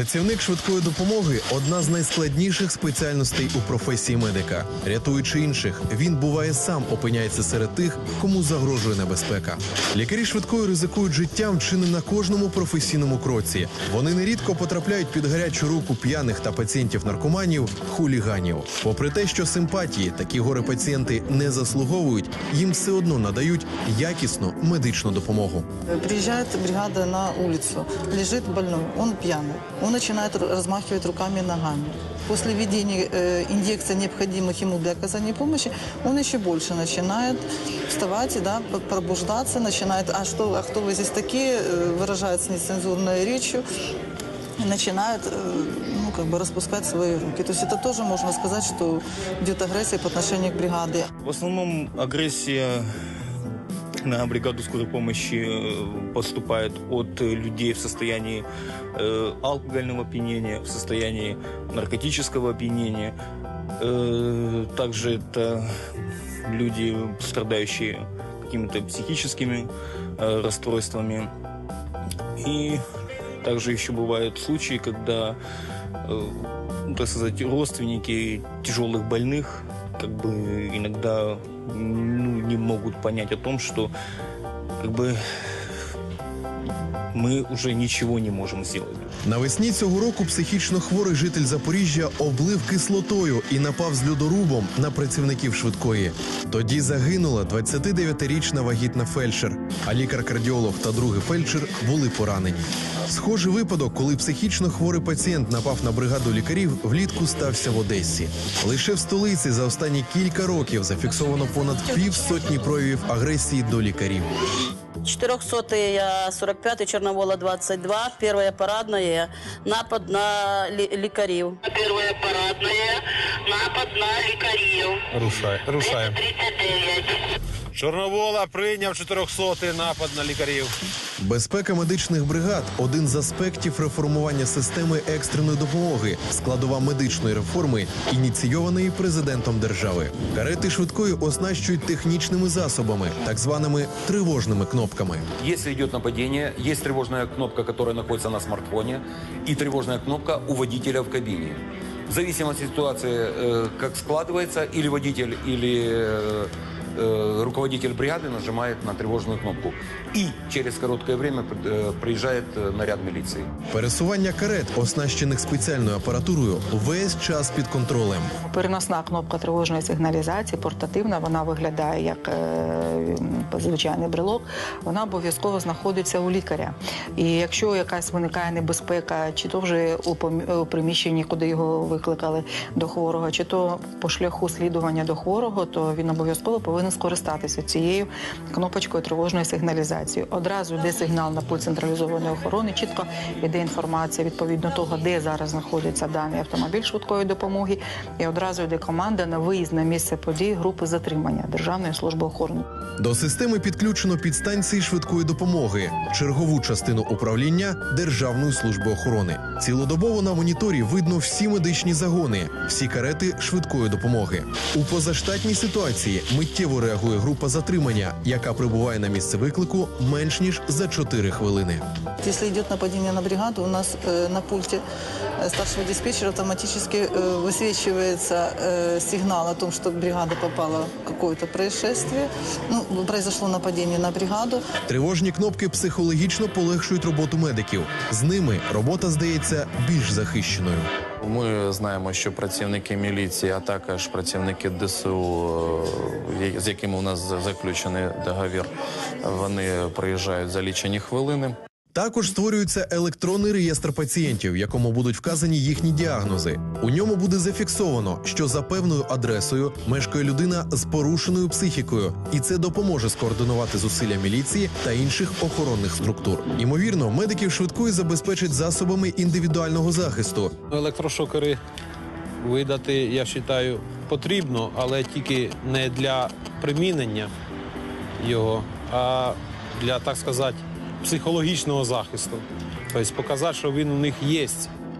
Працівник швидкої допомоги одна з найскладніших спеціальностей у професії медика. Рятуючи інших, він буває сам опиняється серед тих, кому загрожує небезпека. Лікарі швидкої ризикують життям чи не на кожному професійному кроці. Вони нерідко потрапляють під гарячу руку п'яних та пацієнтів наркоманів, хуліганів. Попри те, що симпатії такі горе пацієнти не заслуговують, їм все одно надають якісну медичну допомогу. Приезжает бригада на улицу, лежит больной, он пьяный Он начинает ру- размахивать руками и ногами. После введения э, инъекций, необходимых ему для оказания помощи, он еще больше начинает вставать и да, п- пробуждаться, начинает, а что, а кто вы здесь такие, э, выражается нецензурной речью, и начинает э, ну, как бы распускать свои руки. То есть это тоже можно сказать, что идет агрессия по отношению к бригаде. В основном агрессия на бригаду скорой помощи э, поступает от э, людей в состоянии э, алкогольного опьянения, в состоянии наркотического опьянения. Также это люди, страдающие какими-то психическими расстройствами. И также еще бывают случаи, когда, так сказать, родственники тяжелых больных как бы иногда ну, не могут понять о том, что как бы мы уже ничего не можем сделать. Навесні цього року психічно хворий житель Запоріжжя облив кислотою і напав з льодорубом на працівників швидкої. Тоді загинула 29-річна вагітна фельдшер, а лікар-кардіолог та другий фельдшер були поранені. Схожий випадок, коли психічно хворий пацієнт напав на бригаду лікарів, влітку стався в Одесі. Лише в столиці за останні кілька років зафіксовано понад півсотні проявів агресії до лікарів. 400-я, 45-й, Черновола 22, первая парадна напад на лі- лікарів. Перша парадна напад на лікарів. Рушай, рушаємо. 39. Чорновола прийняв 400-й напад на лікарів. Безпека медичних бригад один з аспектів реформування системи екстреної допомоги, складова медичної реформи, ініційованої президентом держави. Карети швидкої оснащують технічними засобами, так званими тривожними кнопками. Если идет нападение, есть тревожная кнопка, которая находится на смартфоне, и тревожная кнопка у водителя в кабине. В зависимости от ситуации, как складывается, или водитель, или э, э, руководитель бригады нажимает на тревожную кнопку. И через короткое время э, приезжает э, наряд милиции. Пересування карет, оснащених спеціальною апаратурою, весь час під контролем. Переносна кнопка тривожної сигналізації, портативна, вона виглядає як е, звичайний брелок. Вона обов'язково знаходиться у лікаря. І якщо якась виникає небезпека, чи то вже у, помі- у приміщенні, куди його викликали до хворого, чи то по шляху слідування до хворого, то він обов'язково повинен скористатися цією кнопочкою тривожної сигналізації. Одразу йде сигнал на пульт централізованої охорони, чітко йде інформація відповідно того, де зараз знаходиться даний автомобіль швидкої допомоги, і одразу йде команда на виїзд на місце події групи затримання Державної служби охорони. До системи підключено підстанції швидкої допомоги, чергову частину управління Державної служби охорони. Цілодобово на моніторі видно всі медичні загони, всі карети швидкої допомоги. У позаштатній ситуації миттєво реагує група затримання, яка прибуває на місце виклику менш ніж за 4 хвилини. Если идет нападение на бригаду, у нас э, на пульте э, старшего диспетчера автоматически э, высвечивается э, сигнал о том, что бригада попала в какое-то происшествие. Ну, произошло нападение на бригаду. Тривожні кнопки психологічно полегшують роботу медиків. З ними робота здається більш захищеною. Ми знаємо, що працівники міліції, а також працівники ДСУ, е, з якими у нас заключений договір, вони приїжджають за лічені хвилини. Також створюється електронний реєстр пацієнтів, в якому будуть вказані їхні діагнози. У ньому буде зафіксовано, що за певною адресою мешкає людина з порушеною психікою, і це допоможе скоординувати зусилля міліції та інших охоронних структур. Ймовірно, медиків швидкої забезпечать засобами індивідуального захисту, Електрошокери видати, я вважаю, потрібно, але тільки не для примінення його, а для, так сказати, психологічного захисту. Тобто показати, що він у них є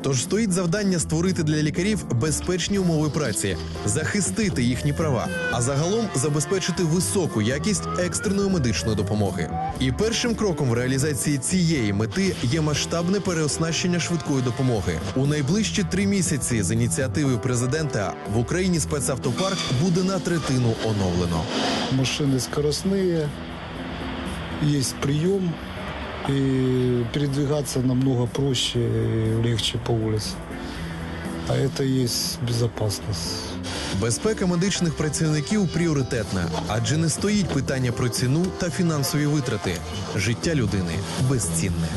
Тож стоїть завдання створити для лікарів безпечні умови праці, захистити їхні права, а загалом забезпечити високу якість екстреної медичної допомоги. І першим кроком в реалізації цієї мети є масштабне переоснащення швидкої допомоги. У найближчі три місяці з ініціативи президента в Україні спецавтопарк буде на третину оновлено. машины скоростные, есть прием, и передвигаться намного проще и легче по улице. А и есть безопасность. Безпека медичних працівників пріоритетна, адже не стоїть питання про ціну та фінансові витрати. Життя людини безцінне.